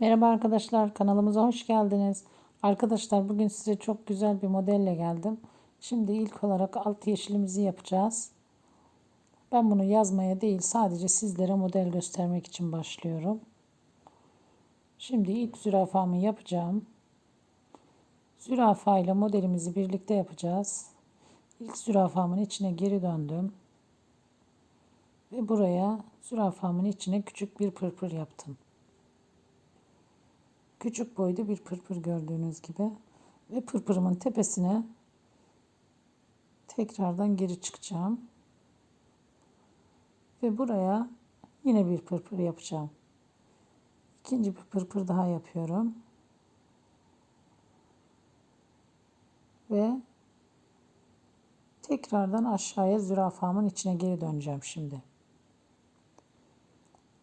Merhaba arkadaşlar kanalımıza hoş geldiniz. Arkadaşlar bugün size çok güzel bir modelle geldim. Şimdi ilk olarak alt yeşilimizi yapacağız. Ben bunu yazmaya değil sadece sizlere model göstermek için başlıyorum. Şimdi ilk zürafamı yapacağım. Zürafa ile modelimizi birlikte yapacağız. İlk zürafamın içine geri döndüm. Ve buraya zürafamın içine küçük bir pırpır yaptım. Küçük boyda bir pırpır gördüğünüz gibi. Ve pırpırımın tepesine tekrardan geri çıkacağım. Ve buraya yine bir pırpır yapacağım. İkinci bir pırpır daha yapıyorum. Ve tekrardan aşağıya zürafamın içine geri döneceğim şimdi.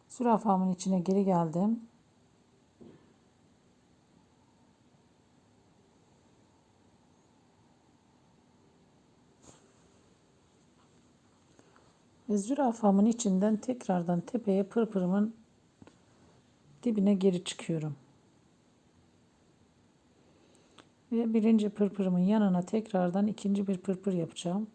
Zürafamın içine geri geldim. Ve zürafamın içinden tekrardan tepeye pırpırımın dibine geri çıkıyorum. Ve birinci pırpırımın yanına tekrardan ikinci bir pırpır yapacağım.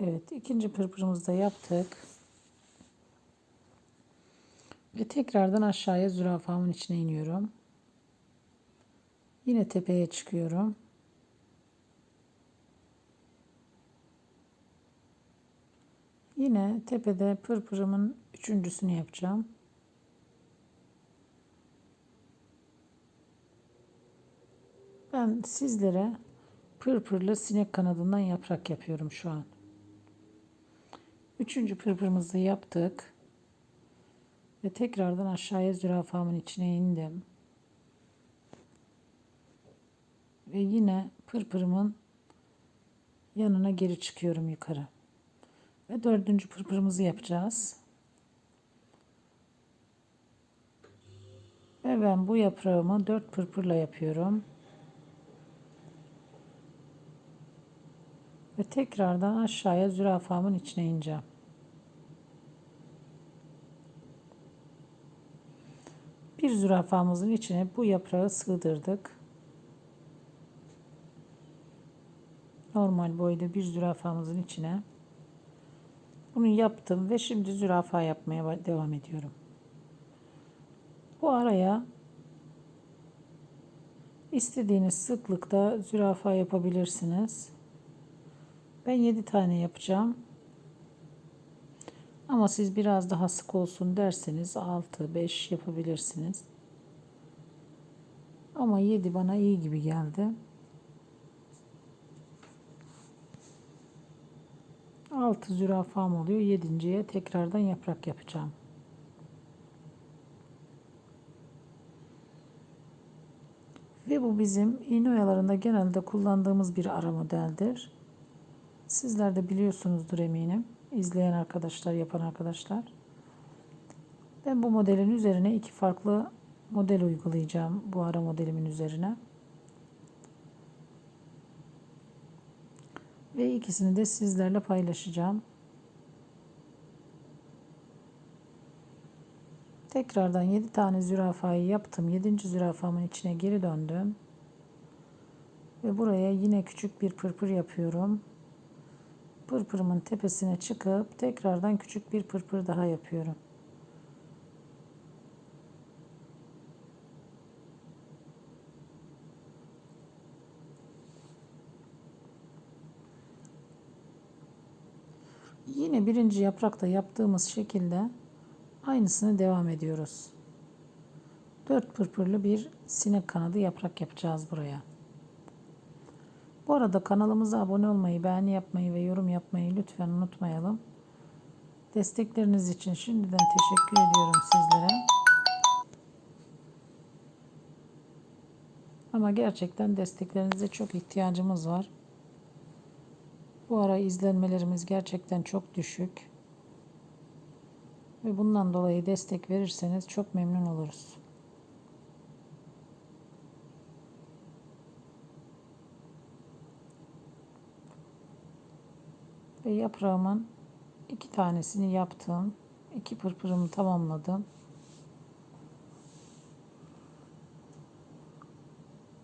Evet ikinci pırpırımızı da yaptık. Ve tekrardan aşağıya zürafamın içine iniyorum. Yine tepeye çıkıyorum. Yine tepede pırpırımın üçüncüsünü yapacağım. Ben sizlere pırpırlı sinek kanadından yaprak yapıyorum şu an. Üçüncü pırpırımızı yaptık. Ve tekrardan aşağıya zürafamın içine indim. Ve yine pırpırımın yanına geri çıkıyorum yukarı. Ve dördüncü pırpırımızı yapacağız. Ve ben bu yaprağımı dört pırpırla yapıyorum. Ve tekrardan aşağıya zürafamın içine ineceğim. Bir zürafamızın içine bu yaprağı sığdırdık. Normal boyda bir zürafamızın içine bunu yaptım ve şimdi zürafa yapmaya devam ediyorum. Bu araya istediğiniz sıklıkta zürafa yapabilirsiniz. Ben 7 tane yapacağım. Ama siz biraz daha sık olsun derseniz 6 5 yapabilirsiniz. Ama 7 bana iyi gibi geldi. 6 zürafam oluyor. 7.ye tekrardan yaprak yapacağım. Ve bu bizim iğne oyalarında genelde kullandığımız bir ara modeldir. Sizler de biliyorsunuzdur eminim. İzleyen arkadaşlar, yapan arkadaşlar. Ben bu modelin üzerine iki farklı model uygulayacağım bu ara modelimin üzerine. Ve ikisini de sizlerle paylaşacağım. Tekrardan 7 tane zürafayı yaptım. 7. zürafamın içine geri döndüm. Ve buraya yine küçük bir pırpır yapıyorum. Pırpırımın tepesine çıkıp tekrardan küçük bir pırpır daha yapıyorum. Yine birinci yaprakta yaptığımız şekilde aynısını devam ediyoruz. Dört pırpırlı bir sinek kanadı yaprak yapacağız buraya. Bu arada kanalımıza abone olmayı, beğeni yapmayı ve yorum yapmayı lütfen unutmayalım. Destekleriniz için şimdiden teşekkür ediyorum sizlere. Ama gerçekten desteklerinize çok ihtiyacımız var. Bu ara izlenmelerimiz gerçekten çok düşük. Ve bundan dolayı destek verirseniz çok memnun oluruz. Ve yaprağımın iki tanesini yaptım. İki pırpırımı tamamladım.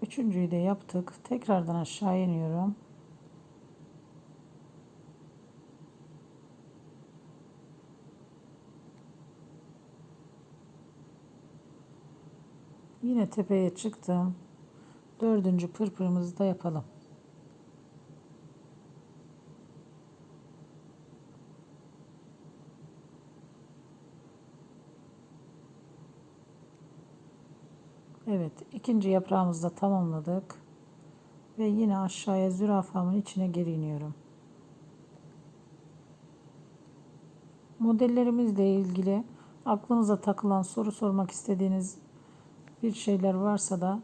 Üçüncüyü de yaptık. Tekrardan aşağı iniyorum. Yine tepeye çıktım. Dördüncü pırpırımızı da yapalım. Evet, ikinci yaprağımızı da tamamladık. Ve yine aşağıya zürafamın içine geri iniyorum. Modellerimizle ilgili aklınıza takılan soru sormak istediğiniz bir şeyler varsa da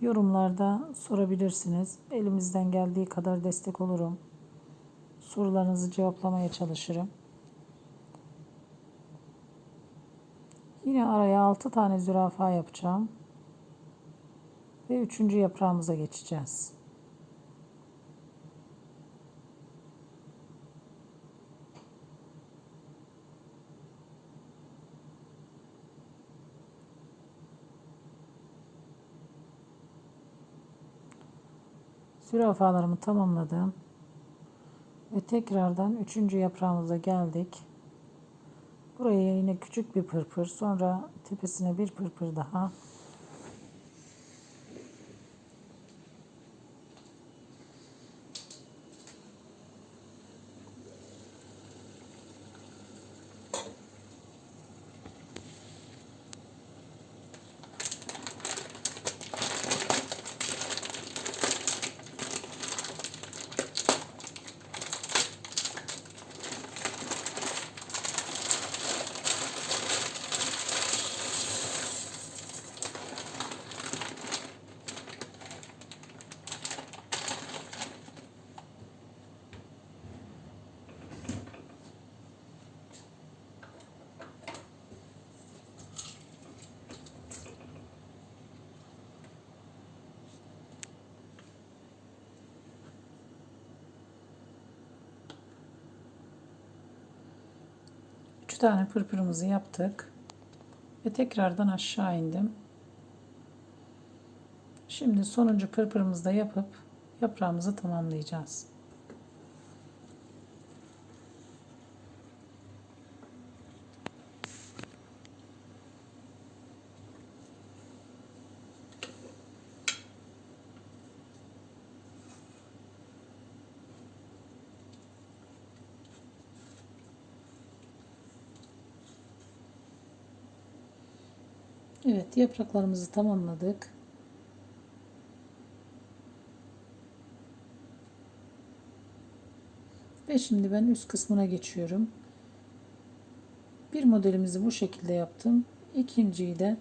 yorumlarda sorabilirsiniz. Elimizden geldiği kadar destek olurum. Sorularınızı cevaplamaya çalışırım. Yine araya 6 tane zürafa yapacağım. Ve üçüncü yaprağımıza geçeceğiz. Zürafalarımı tamamladım. Ve tekrardan üçüncü yaprağımıza geldik. Buraya yine küçük bir pırpır, sonra tepesine bir pırpır daha. Üç tane pırpırımızı yaptık. Ve tekrardan aşağı indim. Şimdi sonuncu pırpırımızı da yapıp yaprağımızı tamamlayacağız. Evet yapraklarımızı tamamladık. Ve şimdi ben üst kısmına geçiyorum. Bir modelimizi bu şekilde yaptım. İkinciyi de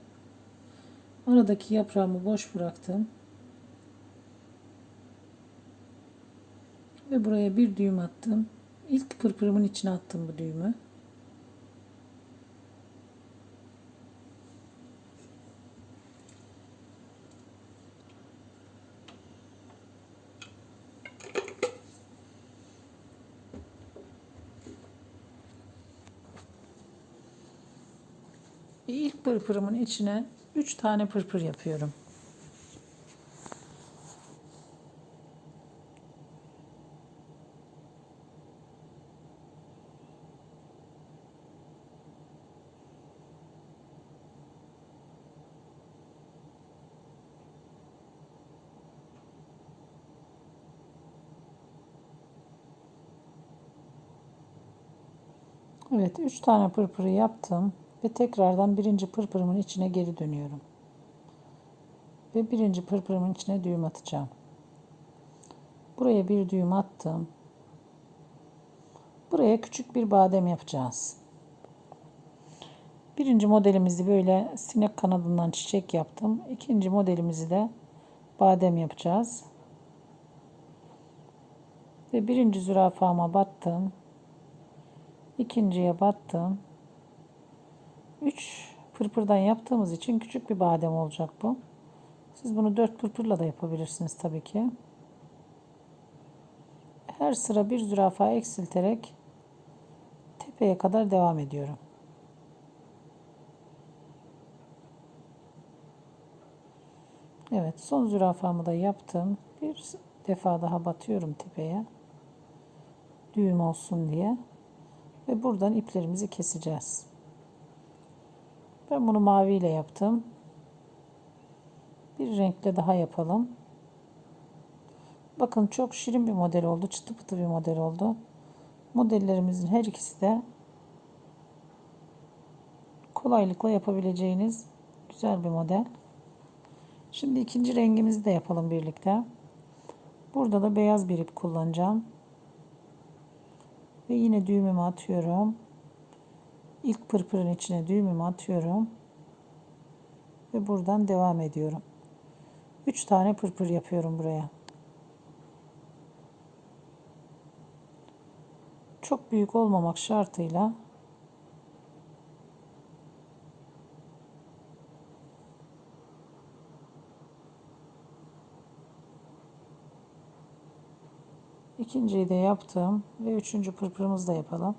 aradaki yaprağımı boş bıraktım. Ve buraya bir düğüm attım. İlk pırpırımın içine attım bu düğümü. İlk pırpırımın içine 3 tane pırpır yapıyorum. Evet, 3 tane pırpırı yaptım ve tekrardan birinci pırpırımın içine geri dönüyorum. Ve birinci pırpırımın içine düğüm atacağım. Buraya bir düğüm attım. Buraya küçük bir badem yapacağız. Birinci modelimizi böyle sinek kanadından çiçek yaptım. İkinci modelimizi de badem yapacağız. Ve birinci zürafama battım. İkinciye battım. 3 pırpırdan yaptığımız için küçük bir badem olacak bu. Siz bunu 4 pırpırla da yapabilirsiniz tabii ki. Her sıra bir zürafa eksilterek tepeye kadar devam ediyorum. Evet, son zürafamı da yaptım. Bir defa daha batıyorum tepeye. Düğüm olsun diye. Ve buradan iplerimizi keseceğiz. Ben bunu maviyle yaptım. Bir renkle daha yapalım. Bakın çok şirin bir model oldu. Çıtı pıtı bir model oldu. Modellerimizin her ikisi de kolaylıkla yapabileceğiniz güzel bir model. Şimdi ikinci rengimizi de yapalım birlikte. Burada da beyaz bir ip kullanacağım. Ve yine düğümümü atıyorum. İlk pırpırın içine düğümümü atıyorum. Ve buradan devam ediyorum. 3 tane pırpır yapıyorum buraya. Çok büyük olmamak şartıyla İkinciyi de yaptım ve üçüncü pırpırımızı da yapalım.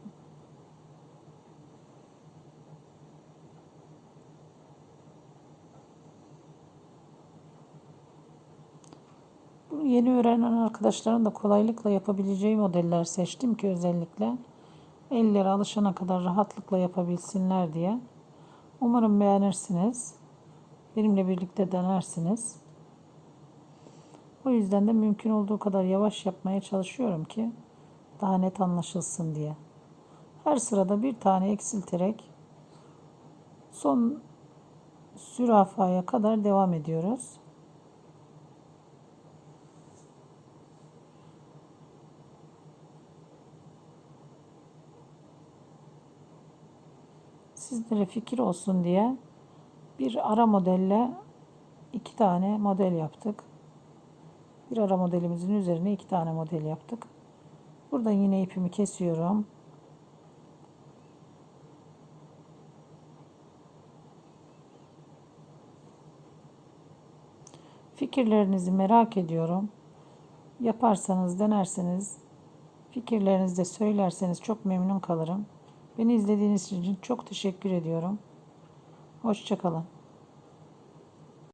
Arkadaşların da kolaylıkla yapabileceği modeller seçtim ki özellikle elleri alışana kadar rahatlıkla yapabilsinler diye. Umarım beğenirsiniz. Benimle birlikte denersiniz. O yüzden de mümkün olduğu kadar yavaş yapmaya çalışıyorum ki daha net anlaşılsın diye. Her sırada bir tane eksilterek son zürafaya kadar devam ediyoruz. Sizlere fikir olsun diye bir ara modelle iki tane model yaptık. Bir ara modelimizin üzerine iki tane model yaptık. Burada yine ipimi kesiyorum. Fikirlerinizi merak ediyorum. Yaparsanız, denerseniz, fikirlerinizi de söylerseniz çok memnun kalırım. Beni izlediğiniz için çok teşekkür ediyorum. Hoşçakalın.